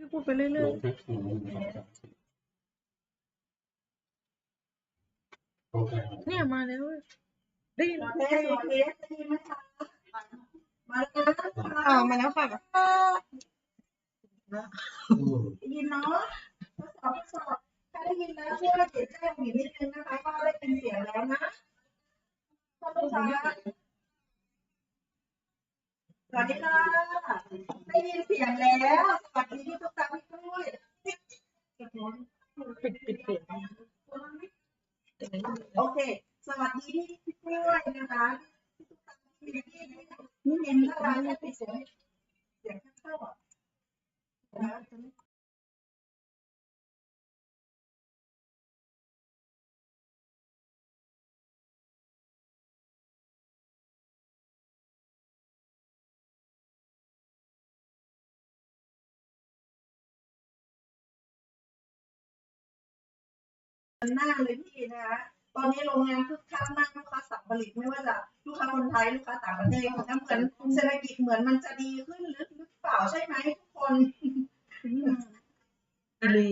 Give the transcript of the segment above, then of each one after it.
พี่พูดไปเรื่ลอยงเหนึ่งสองสามสี่โอเคๆเนี่ยมาแล้วได้ยินได้ยินไหมคะมาแล้วนะคะอ่ามาแล้วค่ะได้ยินเนาะทดสอบทดสอบถ้าได้ยินแล้วช่วยติดแจ้งอีนิดนึงนะคะว่าได้ยินเสียงแล้วนะท่านผู้ชมสวัสดีค่ะได้ยินเสียงแล้ว หน้าเลยพี่นะคะตอนนี้โรงงานคึกคักมากลูกค้าสั่งผลิตไม่ว่าจะลูกค้าคนไทยลูกค้าต่างประเทศนะคะเหมือนเศรษฐกิจเหมือนมันจะดีขึ้นหรือหรือเปล่าใช่ไหมทุกคนดี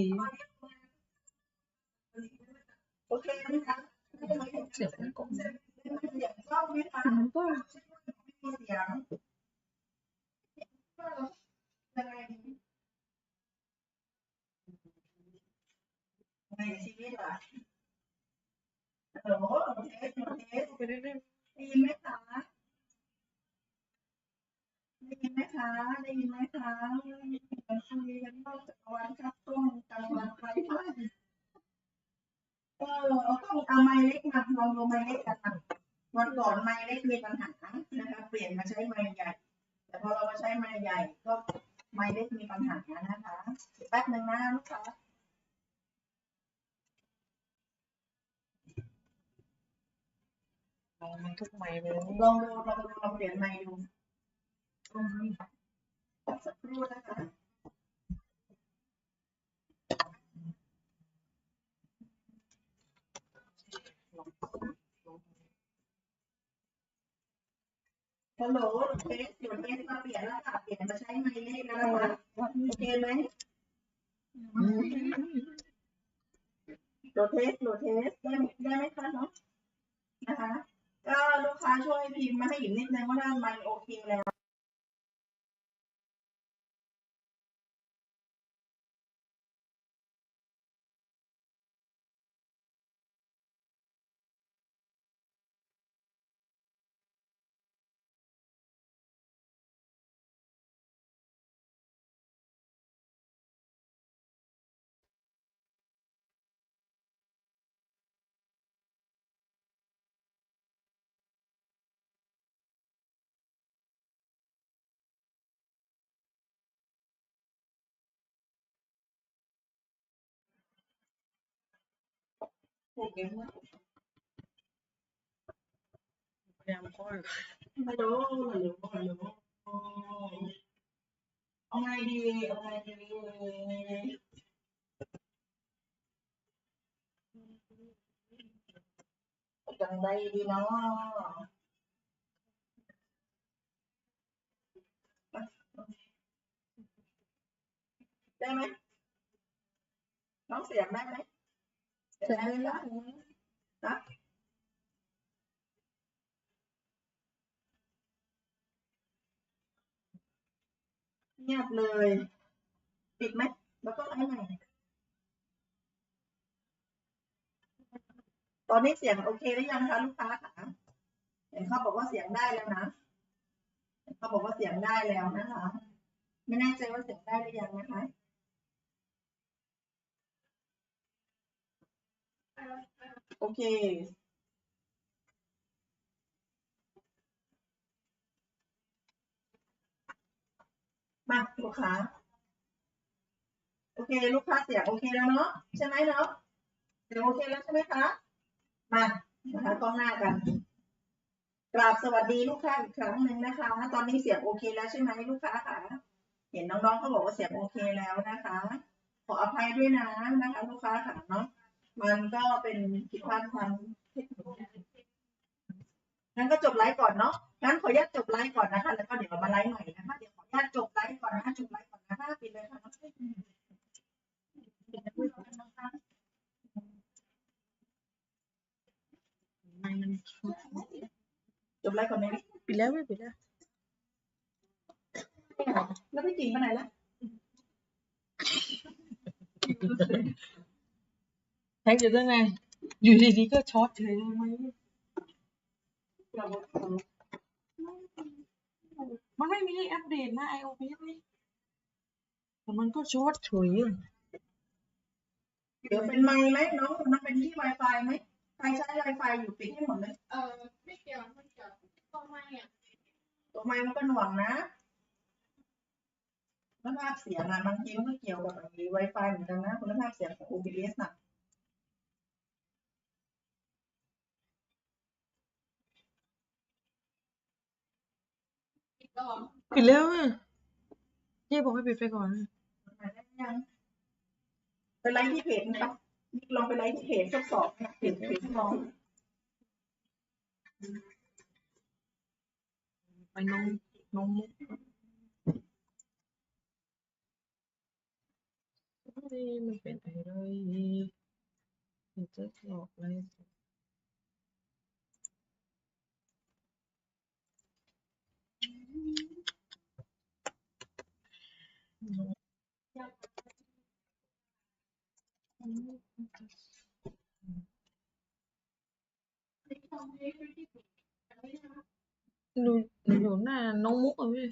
โอเคนะคะเสียงมันกลมเสียงเข้าไหมคะมันก็ไม่มีเสียงยังไงดีในชีวิตอะฮัลโหลเทสเทส ไปเรื่อย ได้ยินไหมคะได้ยินไหมคะได้ยินไหมคะมันคุยกันนอกจากวันครับต้มกลางวันไฟไหม้เออเอาต้องเอาไม้เล็กมาลองดูไม้เล็กกันนะวันก่อนไม้เล็กมีปัญหานะคะเปลี่ยนมาใช้ไม้ใหญ่ แต่พอเรามาใช้ไม้ใหญ่ก็ไม้เล็กมีปัญหานะคะแป๊บหนึ่งนะลูกค้าๆลองมันทุกไม้เลยลองดูลองดูลองเปลี่ยนไม้ดูสักครู่นะคะ ฮัลโหลเฟซเดี๋ยวเทสมาเปลี่ยนแล้วค่ะเปลี่ยนมาใช้ไมค์เลขแล้วนะคะโอเคไหมโหลดเทสโหลดเทสได้ได้ไหมคะเนาะนะคะ ก็ลูกค้าช่วยพิมพ์มาให้หญิงนิดนึงว่าด้านไมค์โอเคแล้ว พยายามค่อยฮัลโหลฮัลโหลฮัล โหลเอาไงดีเงียบเลยปิดไหมแล้วก็ไลฟ์ใหม่ตอนนี้เสียงโอเคหรือยังคะลูกค้าคะเห็นเขาบอกว่าเสียงได้แล้วนะเขาบอกว่าเสียงได้แล้วนะคะ ไม่แน่ใจว่าเสียงได้หรือยังนะคะ โอเค มาลูกค้า โอเค ลูกค้าเสียงโอเคแล้วเนาะใช่ไหมเนาะเสียงโอเคแล้วใช่ไหมคะมานะคะกล้องหน้ากันกราบสวัสดีลูกค้าอีกครั้งหนึ่งนะคะ ตอนนี้เสียงโอเคแล้วใช่ไหมลูกค้าคะเห็นน้องๆเขาบอกว่าเสียงโอเคแล้วนะคะ ขออภัยด้วยนะนะคะ ลูกค้าค่ะเนาะ มันก็เป็นผิดพลาดทางเทคนิคงั้นก็จบไลฟ์ก่อนเนาะ งั้นขออนุญาตจบไลฟ์ก่อนนะคะ แล้วก็เดี๋ยวเรามาไลฟ์ใหม่นะคะ เดี๋ยวขออนุญาตจบไลฟ์ก่อนนะคะจบไลฟ์ก่อนนะคะปิดเลยค่ะน้องเต้ยไม่มันจบไลฟ์ก่อนไหมปิดแล้วไม่ปิดแล้วแล้วพี่จิ๋งไปไหนละแท็กอยู่ตั้งไง อยู่ดีๆก็ช็อตเฉยเลยไหมมันไม่มีให้อัปเดตนะ iOS นี่แต่มันก็ช็อตเฉยอะเดี๋ยวเป็นไมค์ไหมน้องน้องเป็นที่ Wi-Fi ไหมใครใช้ Wi-Fi อยู่ปิดให้หมดเลย เออไม่เกี่ยวไม่เกี่ยวทำไมอะตัวไมค์มันก็หน่วงนะคุณภาพเสียงนะบางทีมันก็เกี่ยวกับไอ้ Wi-Fi เหมือนกันนะคุณภาพเสียงของ OBS น่ะ ปิดก่อนปิดแล้วอะเจ๊บอกให้ปิดไปก่อนยังไปไลฟ์ที่เพจนะครับนี่ลองไปไลฟ์ที่เพจทดสอบนะเพจเพจลองไปน้องน้องมุกเฮ้ยมันเป็นอะไรมันจะหลอกอะไร Lùi, lùi là nông mút rồi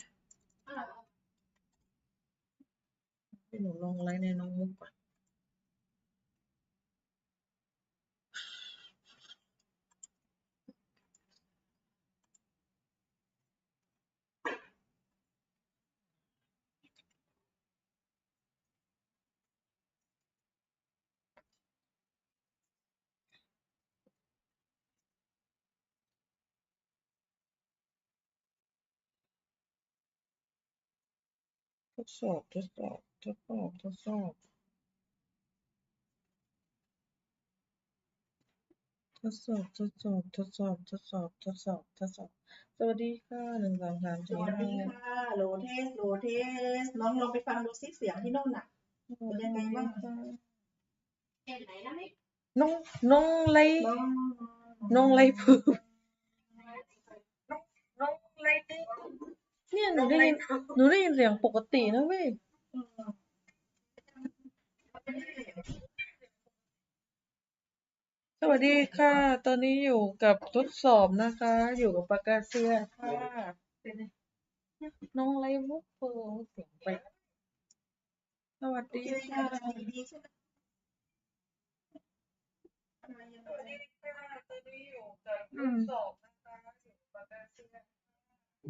Cái lùi lông lấy này nông mút quá. ทดสอบ ทดสอบ ทดสอบ ทดสอบ ทดสอบ ทดสอบ ทดสอบ ทดสอบ ทดสอบ ทดสอบ สวัสดีค่ะหนึ่งสองสามสสี่วัสห้าดีค่ะโหลเทสโหลเทสน้องลองไปฟังดูซิเสียงที่โน่นน่ะ เป็นยังไงบ้างเห็นไหนนะไม่น้อง น้องไลน้องน้องไลผือน้องไลเนี่ยหนูได้ยินหนูได้ยินเสียงปกตินะเว้ยสวัสดีค่ะ ตอนนี้อยู่กับทดสอบนะคะ อยู่กับปากกาเซียค่ะเป็นไงน้องไลมุกเปิดเสียงไปสวัสโอดีเคค่ะค่ะดีใช่ไหมสวัสดีค่ะตอนนี้อยู่กับทดสอบนะคะอยู่กับปากกาเซีย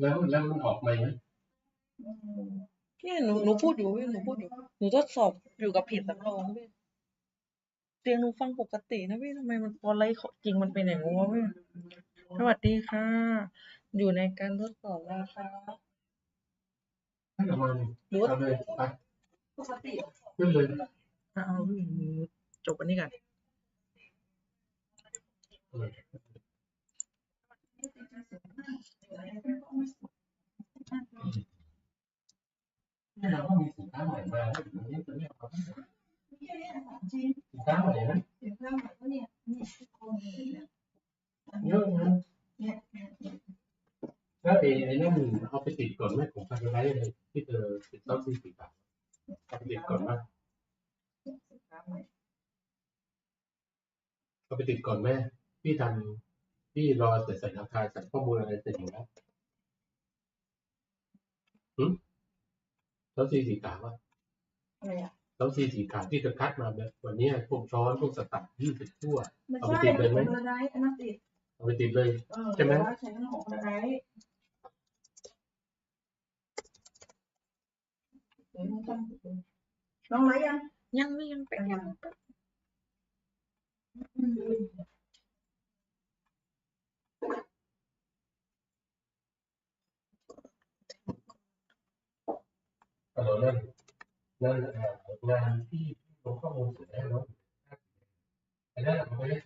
แล้วแล้วมันออกมาไหมอืมเนี่ยหนูหนูพูดอยู่เว้ยหนูพูดอยู่หนูทดสอบอยู่กับเพจสำรองเว้ยเสียงหนูฟังปกตินะเว้ยทำไมมันพอไลฟ์จริงมันเป็นอย่างงี้วะเว้ยสวัสดีค่ะ อยู่ในการทดสอบนะคะเอามาหรือว่าเอาเลยไปปกติขึ้นเลยอะเอาเว้ยหนูจบอันนี้กัน แล้วไอ้ไอ้นั่นเอาไปติดก่อนไหมของคาร์ไลท์เลยที่เธอติดต้องที่ติดแบบเอาไปติดก่อนไหมเอาไปติดก่อนไหมพี่ทำ รอเสร็จใส่ราคาใส่ข้อมูลอะไรเสร็จหมดแล้วหืมแล้วสีสีขาวอะอะไรอะแล้วสีสีขาวที่เธอคัดมาแบบวันเนี้ยพวกช้อนพวกสตัดยี่สิบทั่วไม่เอาไปใช่ติดเลยไหมของคนละไดอันนั้นติดเอาไปติดเลย เออใช่ไหม แต่ว่าใช้ของคนละไดน้องไรยังยังไม่ยังเป็นยังเออนั่นนั่นเอ่องานที่ลงข้อมู Alors là, là, la, la, la fille, l'enfant, elle a la voyage